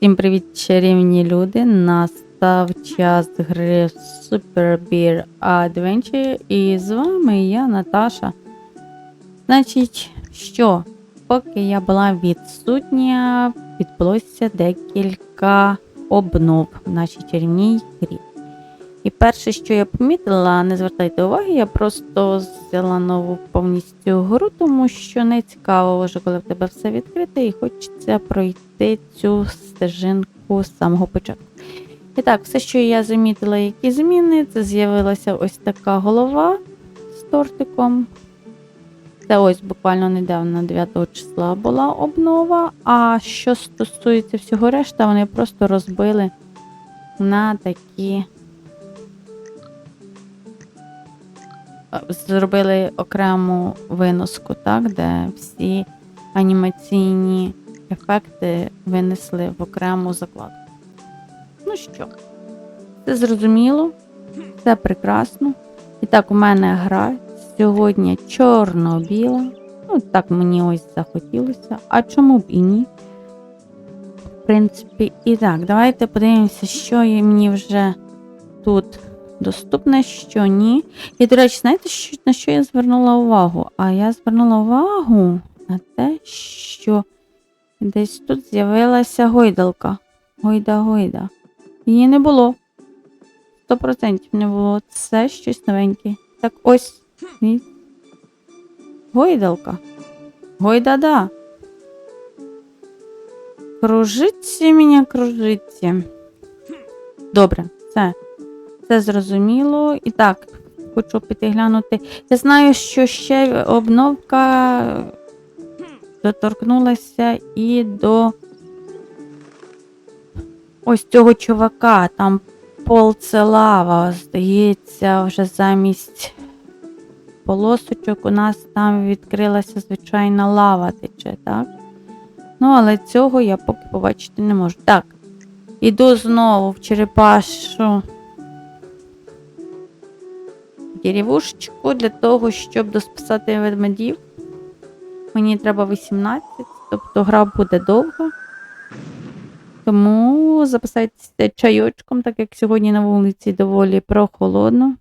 Всім привіт, чарівні люди! Настав час гри Super Beer Adventure і з вами я, Наташа. Значить, що, поки я була відсутня, відбулося декілька обнов в нашій чарівній грі. І перше, що я помітила, не звертайте уваги, я просто взяла нову повністю гру, тому що не вже, коли в тебе все відкрите, і хочеться пройти цю стежинку з самого початку. І так, все, що я замітила, які зміни, це з'явилася ось така голова з тортиком. Це ось буквально недавно 9 числа була обнова. А що стосується всього решта, вони просто розбили на такі. Зробили окрему виноску, так, де всі анімаційні ефекти винесли в окрему закладку. Ну що, це зрозуміло, це прекрасно. І так, у мене гра сьогодні чорно-біла. Ну, так мені ось захотілося. А чому б і ні? В принципі, і так, давайте подивимося, що мені вже тут доступне, що ні. І, до речі, знаєте, на що я звернула увагу? А я звернула увагу на те, що десь тут з'явилася гойдалка. Гойда-гойда. Її не було. 100% не було. Це щось новеньке. Так ось. Гойдалка. Гойда-да. Кружиться мене, кружиться. Добре, все. Це зрозуміло. І так, хочу піти глянути. Я знаю, що ще обновка доторкнулася і до ось цього чувака. Там пол це лава, здається, вже замість полосочок у нас там відкрилася звичайна лава тече, так? Ну, але цього я поки побачити не можу. Так, іду знову в черепашу деревушечку для того, щоб досписати ведмедів. Мені треба 18, тобто гра буде довга. Тому записайтеся чайочком, так як сьогодні на вулиці доволі прохолодно.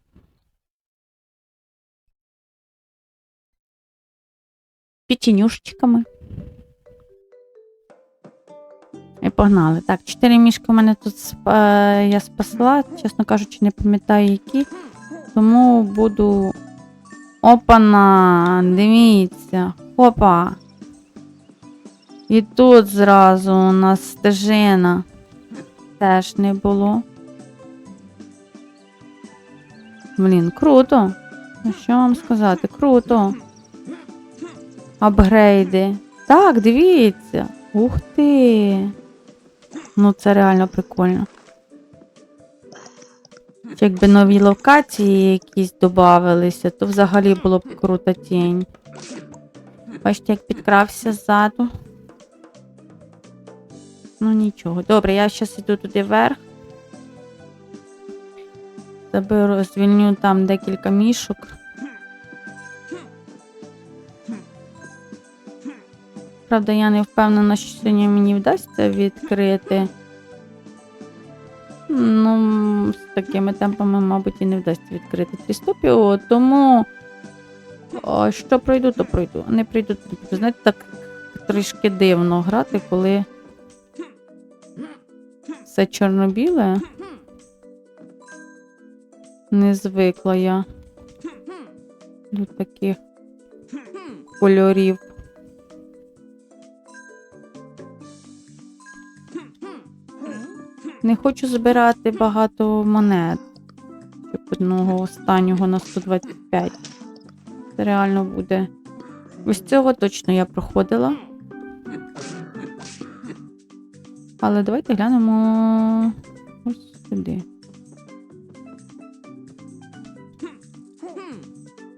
Печенюшечками. І погнали. Так, 4 мішки у мене тут спа- я спасла, чесно кажучи, не пам'ятаю які. Тому буду. Опана! Дивіться. Опа! І тут зразу у нас стежина. Теж не було. Блін, круто. Ну, що вам сказати? Круто. Апгрейди. Так, дивіться. Ух ти. Ну, це реально прикольно. Чи Якби нові локації якісь додавалися, то взагалі було б крута тінь. Бачите, як підкрався ззаду. Ну нічого. Добре, я зараз йду туди вверх. Заберу, звільню там декілька мішок. Правда, я не впевнена, що сьогодні мені вдасться відкрити. Ну, з такими темпами, мабуть, і не вдасться відкрити трістопіо, тому о, що пройду, то пройду. Не пройду. Знаєте, так трішки дивно грати, коли все чорно-біле. Не звикла я до таких кольорів. Не хочу збирати багато монет. Щоб одного останнього на 125. Це реально буде. Ось цього точно я проходила. Але давайте глянемо ось сюди.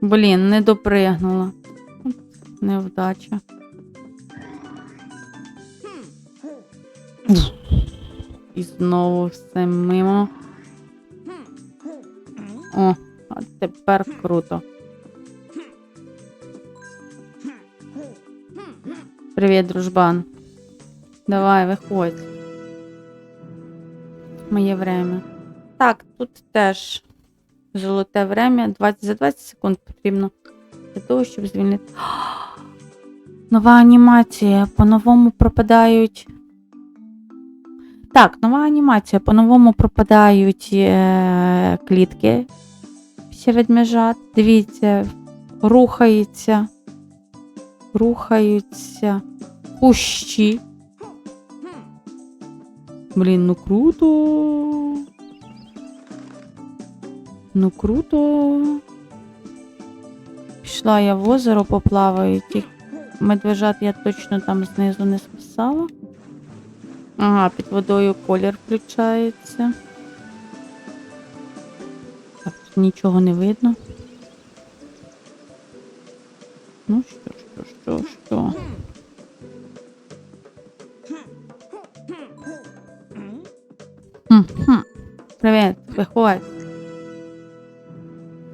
Блін, не допригнула. Невдача. І знову все мимо. О, а тепер круто. Привіт, дружбан. Давай, виходь. Моє время. Так, тут теж золоте время. 20, за 20 секунд потрібно для того, щоб звільнити. Нова анімація. По-новому пропадають. Так, нова анімація. По-новому пропадають е- клітки після ведмежат. Дивіться, рухається. Рухаються кущі. Блін, ну круто. Ну круто. Пішла я в озеро поплаваю. Медвежат я точно там знизу не списала. Ага, під водою колір включається. Так, тут нічого не видно. Ну що, що, що, що. Хм-хм. Привіт, виходь.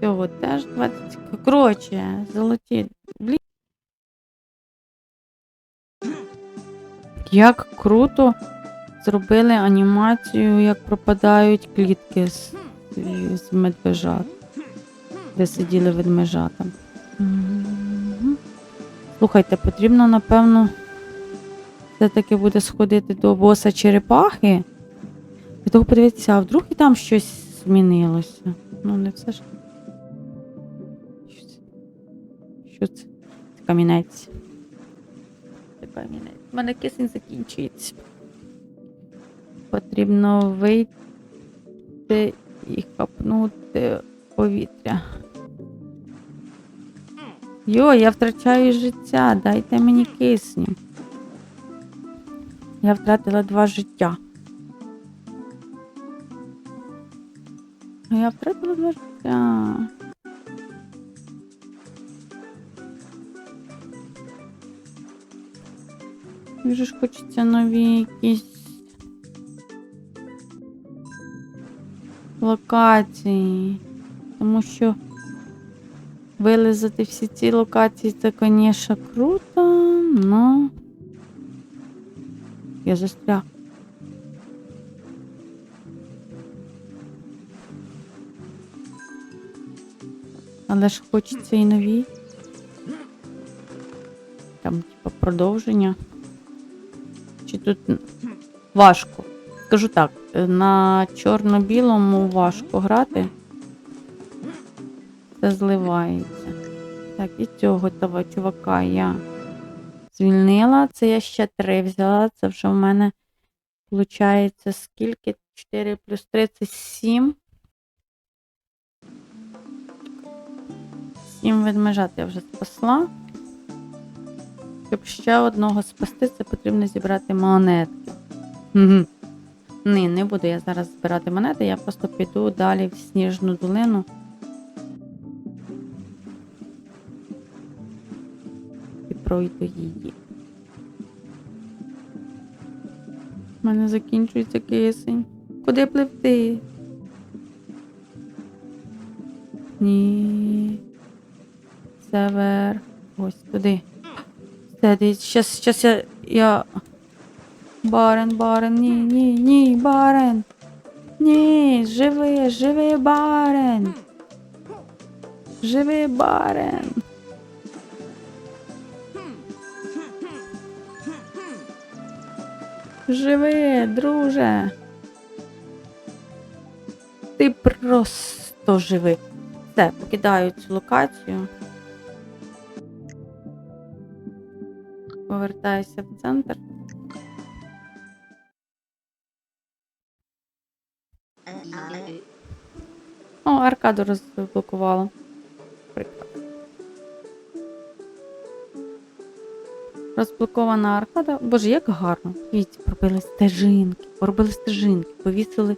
Цього теж 20. Коротше, золоті. Блін. Як круто зробили анімацію, як пропадають клітки з, з медвежат. Де сиділи ведмежата. Слухайте, потрібно, напевно, все-таки буде сходити до боса черепахи. Для того подивитися, а вдруг і там щось змінилося. Ну, не все ж. Що це? Що це? Це камінець. Це камінець. У мене кисень закінчується. Потрібно вийти і хапнути повітря. Йо, я втрачаю життя, дайте мені кисню. Я втратила два життя. Я втратила два життя. Дуже ж хочеться нові якісь локації. Тому що вилизати всі ці локації це, звісно, круто, но я застряг. Але ж хочеться і нові. Там, типа, продовження. Чи тут важко? Скажу так, е, на чорно-білому важко грати. Це зливається. Так, і цього того чувака я звільнила. Це я ще три взяла. Це вже в мене виходить скільки? 4 плюс 3 це 7. 7 ведмежат я вже спасла. Щоб ще одного спасти, це потрібно зібрати монетки. Ні, не буду я зараз збирати монети, я просто піду далі в сніжну долину. І пройду її. У мене закінчується кисень. Куди пливти? Ні. Север. Ось туди. Все, дивіться, щас, щас я, я... Барен, барен, ні, ні, ні, барен. Ні, живи, живи, барен. Живи, барен. Живи, друже. Ти просто живи. Все, покидаю цю локацію. Повертаюся в центр. О, аркаду розблокувала. Розблокована аркада. Боже, як гарно. Дивіться, пробили стежинки, поробили стежинки, повісили.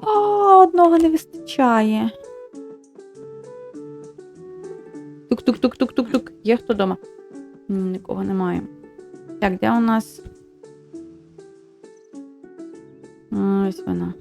А, одного не вистачає. Тук-тук-тук-тук-тук-тук. Є хто вдома? Нікого немає. Так, де у нас? Ось вона.